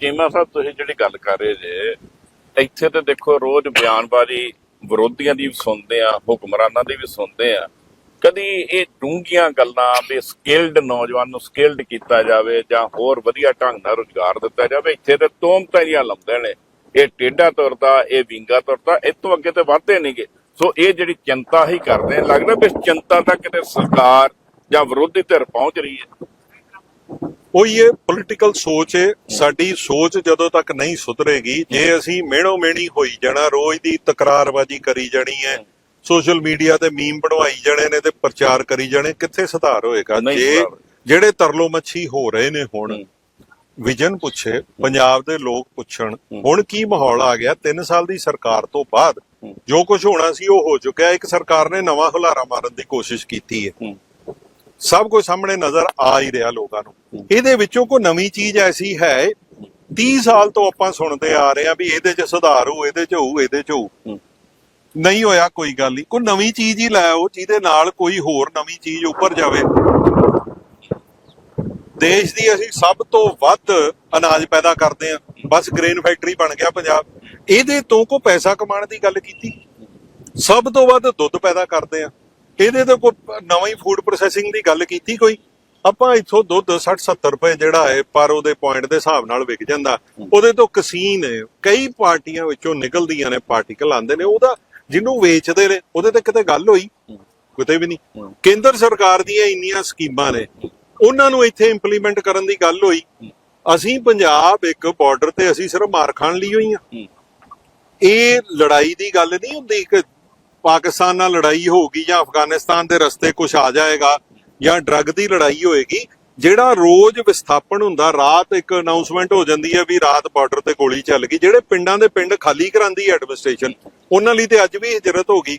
ਚੀਮਾ ਸਾਹਿਬ, ਤੁਸੀਂ ਜਿਹੜੀ ਗੱਲ ਕਰ ਰਹੇ ਜੇ, ਇੱਥੇ ਤੇ ਦੇਖੋ ਰੋਜ਼ ਬਿਆਨਬਾਜ਼ੀ ਵਿਰੋਧੀਆਂ ਦੀ ਵੀ ਸੁਣਦੇ ਆ, ਹੁਕਮਰਾਨਾਂ ਦੀ ਵੀ ਸੁਣਦੇ ਆ। ਕਦੀ ਇਹ ਡੂੰਘੀਆਂ ਗੱਲਾਂ ਵੀ ਸਕਿਲਡ ਨੌਜਵਾਨ ਨੂੰ ਸਕਿਲਡ ਕੀਤਾ ਜਾਵੇ ਜਾਂ ਹੋਰ ਵਧੀਆ ਢੰਗ ਨਾਲ ਰੁਜ਼ਗਾਰ ਦਿੱਤਾ ਜਾਵੇ, ਇੱਥੇ ਤੇ ਤੋਮਤਾਂ ਜੀਆਂ ਲਾਉਂਦੇ ਨੇ। ਇਹ ਟੇਡਾ ਤੁਰਦਾ, ਇਹ ਵਿੰਗਾ ਤੁਰਦਾ, ਇਹ ਤੋਂ ਅੱਗੇ ਤੇ ਵਧਦੇ ਨਹੀਂਗੇ ਸੋ ਇਹ ਜਿਹੜੀ ਚਿੰਤਾ ਹੀ ਕਰਦੇ ਲੱਗਦਾ ਵੀ ਚਿੰਤਾ ਤੱਕ ਕਿਤੇ ਸਰਕਾਰ ਜਾਂ ਵਿਰੋਧੀ ਧਿਰ ਪਹੁੰਚ ਰਹੀ ਹੈ। ਉਹੀ ਇਹ ਪੋਲਿਟੀਕਲ ਸੋਚ ਹੈ ਸਾਡੀ ਸੋਚ ਜਦੋਂ ਤੱਕ ਨਹੀਂ ਸੁਧਰੇਗੀ ਜੇ ਅਸੀਂ ਮਿਹਣੋ ਮਿਹਣੀ ਹੋਈ ਜਾਣਾ ਰੋਜ਼ ਦੀ ਤਕਰਾਰਬਾਜ਼ੀ ਕਰੀ ਜਾਣੀ ਹੈ ਸੋਸ਼ਲ ਮੀਡੀਆ ਤੇ ਮੀਮ ਬਣਵਾਈ ਜਾਣੇ ਨੇ ਤੇ ਪ੍ਰਚਾਰ ਕਰੀ ਜਾਣੇ ਕਿੱਥੇ ਸੁਧਾਰ ਹੋਏਗਾ ਜੇ। ਜਿਹੜੇ ਤਰਲੋ ਮੱਛੀ ਹੋ ਰਹੇ ਨੇ ਹੁਣ। ਵਿਜਨ ਪੁੱਛੇ ਪੰਜਾਬ ਦੇ ਲੋਕ ਪੁੱਛਣ ਹੁਣ ਕੀ ਮਾਹੌਲ ਆ ਗਿਆ 3 ਸਾਲ ਦੀ ਸਰਕਾਰ ਤੋਂ ਬਾਅਦ। ਜੋ ਕੁਝ ਹੋਣਾ ਸੀ ਉਹ ਹੋ ਚੁੱਕਿਆ ਇੱਕ ਸਰਕਾਰ ਨੇ ਨਵਾਂ ਹੁਲਾਰਾ ਮਾਰਨ ਦੀ ਕੋਸ਼ਿਸ਼ ਕੀਤੀ ਹੂੰ। ਸਭ ਕੁਝ ਸਾਹਮਣੇ ਨਜ਼ਰ ਆ ਹੀ ਰਿਹਾ ਲੋਕਾਂ ਨੂੰ। ਇਹਦੇ ਵਿੱਚੋਂ ਕੋਈ ਨਵੀਂ ਚੀਜ਼ ਐਸੀ ਹੈ 30 ਸਾਲ ਤੋਂ ਆਪਾਂ ਸੁਣਦੇ ਆ ਰਹੇ ਆ ਵੀ ਇਹਦੇ 'ਚ ਸੁਧਾਰ ਹੋਊ ਇਹਦੇ 'ਚ ਹੋਊ ਇਹਦੇ 'ਚ ਹੂੰ। ਨਹੀਂ ਹੋਇਆ ਕੋਈ ਗੱਲ ਨਹੀਂ। ਕੋਈ ਨਵੀਂ ਚੀਜ਼ ਹੀ ਲੈ ਆਓ ਜਿਹਦੇ ਨਾਲ ਕੋਈ ਹੋਰ ਨਵੀਂ ਚੀਜ਼ ਉੱਪਰ ਜਾਵੇ। ਦੇਸ਼ ਦੀ ਅਸੀਂ ਸਭ ਤੋਂ ਵੱਧ ਅਨਾਜ ਪੈਦਾ ਕਰਦੇ ਆ। ਬਸ ਗ੍ਰੇਨ ਫੈਕਟਰੀ ਬਣ ਗਿਆ ਪੰਜਾਬ। ਇਹਦੇ ਤੋਂ ਕੋ ਪੈਸਾ ਕਮਾਉਣ ਦੀ ਗੱਲ ਕੀਤੀ? ਸਭ ਤੋਂ ਵੱਧ ਦੁੱਧ ਪੈਦਾ ਕਰਦੇ ਆ। ਇਹਦੇ ਤੋਂ ਕੋਈ ਨਵੀਂ ਫੂਡ ਪ੍ਰੋਸੈਸਿੰਗ ਦੀ ਗੱਲ ਕੀਤੀ ਕੋਈ? ਆਪਾਂ ਇੱਥੋਂ ਦੁੱਧ 60 70 ਰੁਪਏ ਜਿਹੜਾ ਹੈ ਪਰ ਉਹਦੇ ਪੁਆਇੰਟ ਦੇ ਹਿਸਾਬ ਨਾਲ ਵਿਕ ਜਾਂਦਾ। ਉਹਦੇ ਤੋਂ ਕਸੀਨ ਹੈ ਕਈ ਪਾਰਟੀਆਂ ਵਿੱਚੋਂ ਨਿਕਲਦੀਆਂ ਨੇ ਪਾਰਟੀਕਲ ਆਉਂਦੇ ਨੇ ਉਹਦਾ ਜਿਹਨੂੰ ਵੇਚਦੇ ਨੇ ਉਹਦੇ ਤੇ ਕਿਤੇ ਗੱਲ ਹੋਈ? ਕਿਤੇ ਵੀ ਨਹੀਂ। ਕੇਂਦਰ ਸਰਕਾਰ ਦੀਆਂ ਇੰਨੀਆਂ ਸਕੀਮਾਂ ਨੇ ਉਹਨਾਂ ਨੂੰ ਇੱਥੇ ਇੰਪਲੀਮੈਂਟ ਕਰਨ ਦੀ ਗੱਲ ਹੋਈ। ਅਸੀਂ ਪੰਜਾਬ ਇੱਕ ਬਾਰਡਰ ਤੇ ਅਸੀਂ ਸਿਰਫ ਮਾਰ ਖਾਣ ਲਈ ਹੋਈ ਆ ਇਹ ਲੜਾਈ ਦੀ ਗੱਲ ਨਹੀਂ ਹੁੰਦੀ ਕਿ ਪਾਕਿਸਤਾਨ ਨਾਲ ਲੜਾਈ ਹੋਊਗੀ ਜਾਂ ਅਫਗਾਨਿਸਤਾਨ ਦੇ ਰਸਤੇ ਕੁਝ ਆ ਜਾਏਗਾ ਜਾਂ ਡਰੱਗ ਦੀ ਲੜਾਈ ਹੋਏਗੀ, ਜਿਹੜਾ ਰੋਜ਼ ਵਿਸਥਾਪਨ ਹੁੰਦਾ, ਰਾਤ ਇੱਕ ਅਨਾਉਂਸਮੈਂਟ ਹੋ ਜਾਂਦੀ ਹੈ ਵੀ ਰਾਤ ਬਾਰਡਰ ਤੇ ਗੋਲੀ ਚੱਲ ਗਈ, ਜਿਹੜੇ ਪਿੰਡਾਂ ਦੇ ਪਿੰਡ ਖਾਲੀ ਕਰਾਂਦੀ ਹੈ ਐਡਮਿਨਿਸਟ੍ਰੇਸ਼ਨ ਉਹਨਾਂ ਲਈ ਤੇ ਅੱਜ ਵੀ ਹਜਰਤ ਹੋ ਗਈ।